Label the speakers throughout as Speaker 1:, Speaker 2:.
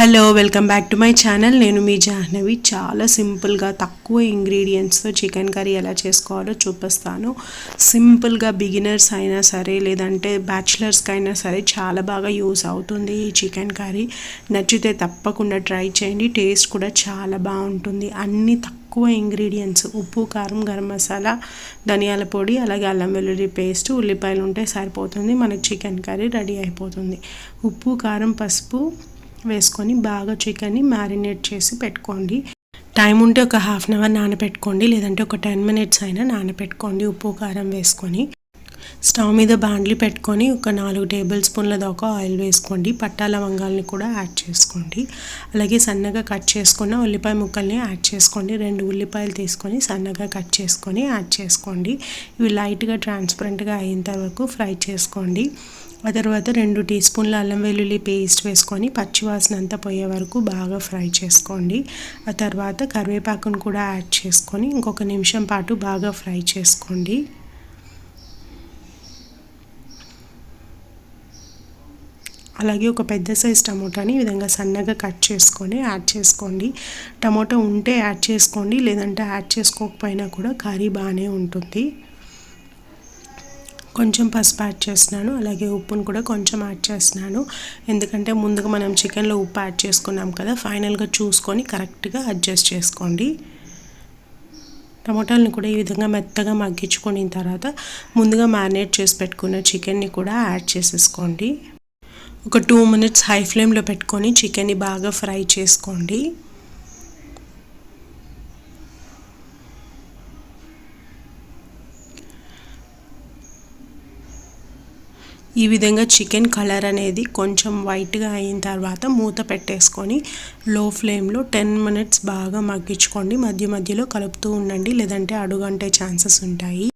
Speaker 1: Hello welcome back to my channel నేను మీ జాహ్నవి. చాలా సింపుల్గా తక్కువ ఇంగ్రీడియంట్స్తో చికెన్ కర్రీ ఎలా చేసుకోవాలో చూపిస్తాను. సింపుల్గా బిగినర్స్ అయినా సరే లేదంటే బ్యాచిలర్స్కి అయినా సరే చాలా బాగా యూస్ అవుతుంది ఈ చికెన్ కర్రీ నచ్చితే తప్పకుండా ట్రై చేయండి. టేస్ట్ కూడా చాలా బాగుంటుంది. అన్ని తక్కువ ఇంగ్రీడియంట్స్ ఉప్పు కారం గరం మసాలా ధనియాల పొడి అలాగే అల్లం వెల్లుల్లి పేస్ట్ ఉల్లిపాయలు ఉంటే సరిపోతుంది. మనకి చికెన్ కర్రీ రెడీ అయిపోతుంది. ఉప్పు కారం పసుపు వేసుకొని బాగా చికెన్ని మ్యారినేట్ చేసి పెట్టుకోండి. టైం ఉంటే ఒక హాఫ్ అన్ అవర్ నానబెట్టుకోండి లేదంటే ఒక టెన్ మినిట్స్ అయినా నానబెట్టుకోండి ఉప్పు కారం వేసుకొని. స్టవ్ మీద బాండ్లీ పెట్టుకొని ఒక నాలుగు టేబుల్ స్పూన్ల దాకా ఆయిల్ వేసుకోండి. పట్టా లవంగాల్ని కూడా యాడ్ చేసుకోండి. అలాగే సన్నగా కట్ చేసుకున్న ఉల్లిపాయ ముక్కల్ని యాడ్ చేసుకోండి. రెండు ఉల్లిపాయలు తీసుకొని సన్నగా కట్ చేసుకొని యాడ్ చేసుకోండి. ఇవి లైట్గా ట్రాన్స్పరెంట్గా అయిన వరకు ఫ్రై చేసుకోండి. ఆ తర్వాత రెండు టీ స్పూన్ల అల్లం వెల్లుల్లి పేస్ట్ వేసుకొని పచ్చివాసన అంతా పోయే వరకు బాగా ఫ్రై చేసుకోండి. ఆ తర్వాత కరివేపాకును కూడా యాడ్ చేసుకొని ఇంకొక నిమిషం పాటు బాగా ఫ్రై చేసుకోండి. అలాగే ఒక పెద్ద సైజ్ టమోటాని ఈ విధంగా సన్నగా కట్ చేసుకొని యాడ్ చేసుకోండి. టమోటా ఉంటే యాడ్ చేసుకోండి లేదంటే యాడ్ చేసుకోకపోయినా కూడా కర్రీ బాగానే ఉంటుంది. కొంచెం పసుపు యాడ్ చేస్తున్నాను అలాగే ఉప్పును కూడా కొంచెం యాడ్ చేస్తున్నాను. ఎందుకంటే ముందుగా మనం చికెన్లో ఉప్పు యాడ్ చేసుకున్నాం కదా ఫైనల్గా చూసుకొని కరెక్ట్గా అడ్జస్ట్ చేసుకోండి. టమోటాలను కూడా ఈ విధంగా మెత్తగా మగ్గించుకున్న తర్వాత ముందుగా మ్యారినేట్ చేసి పెట్టుకున్న చికెన్ని కూడా యాడ్ చేసేసుకోండి. ఒక టూ మినిట్స్ హై ఫ్లేమ్లో పెట్టుకొని చికెన్ని బాగా ఫ్రై చేసుకోండి. ఈ విధంగా చికెన్ కలర్ అనేది కొంచెం వైట్గా అయిన తర్వాత మూత పెట్టేసుకొని లో ఫ్లేమ్లో టెన్ మినిట్స్ బాగా మగ్గించుకోండి. మధ్య మధ్యలో కలుపుతూ ఉండండి లేదంటే అడుగంటే ఛాన్సెస్ ఉంటాయి.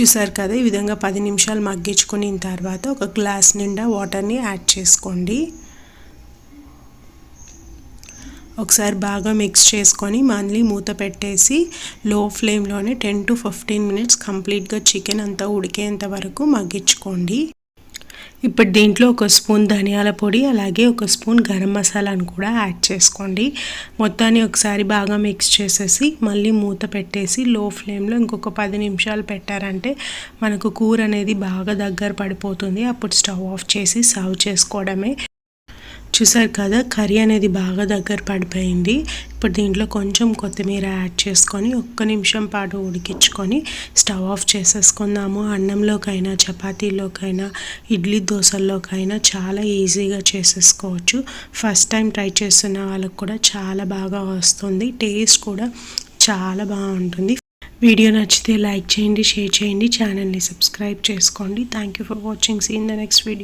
Speaker 1: చూసారు కదా ఈ విధంగా పది నిమిషాలు మగ్గించుకున్న తర్వాత ఒక గ్లాస్ నిండా వాటర్ని యాడ్ చేసుకోండి. ఒకసారి బాగా మిక్స్ చేసుకొని మళ్ళీ మూత పెట్టేసి లో ఫ్లేమ్లోనే టెన్ టు ఫిఫ్టీన్ మినిట్స్ కంప్లీట్గా చికెన్ అంతా ఉడికేంత వరకు మగ్గించుకోండి. ఇప్పుడు దీంట్లో ఒక స్పూన్ ధనియాల పొడి అలాగే ఒక స్పూన్ గరం మసాలాను కూడా యాడ్ చేసుకోండి. మొత్తాన్ని ఒకసారి బాగా మిక్స్ చేసేసి మళ్ళీ మూత పెట్టేసి లో ఫ్లేమ్లో ఇంకొక పది నిమిషాలు పెట్టారంటే మనకు కూర అనేది బాగా దగ్గర పడిపోతుంది. అప్పుడు స్టవ్ ఆఫ్ చేసి సర్వ్ చేసుకోవడమే. చూసారు కదా కర్రీ అనేది బాగా దగ్గర పడిపోయింది. ఇప్పుడు దీంట్లో కొంచెం కొత్తిమీర యాడ్ చేసుకొని ఒక్క నిమిషం పాటు ఉడికించుకొని స్టవ్ ఆఫ్ చేసేసుకుందాము. అన్నంలోకైనా చపాతీలోకైనా ఇడ్లీ దోశల్లోకైనా చాలా ఈజీగా చేసేసుకోవచ్చు. ఫస్ట్ టైం ట్రై చేస్తున్న వాళ్ళకు కూడా చాలా బాగా వస్తుంది. టేస్ట్ కూడా చాలా బాగుంటుంది. వీడియో నచ్చితే లైక్ చేయండి షేర్ చేయండి ఛానల్ని సబ్స్క్రైబ్ చేసుకోండి. Thank you for watching. See in the next video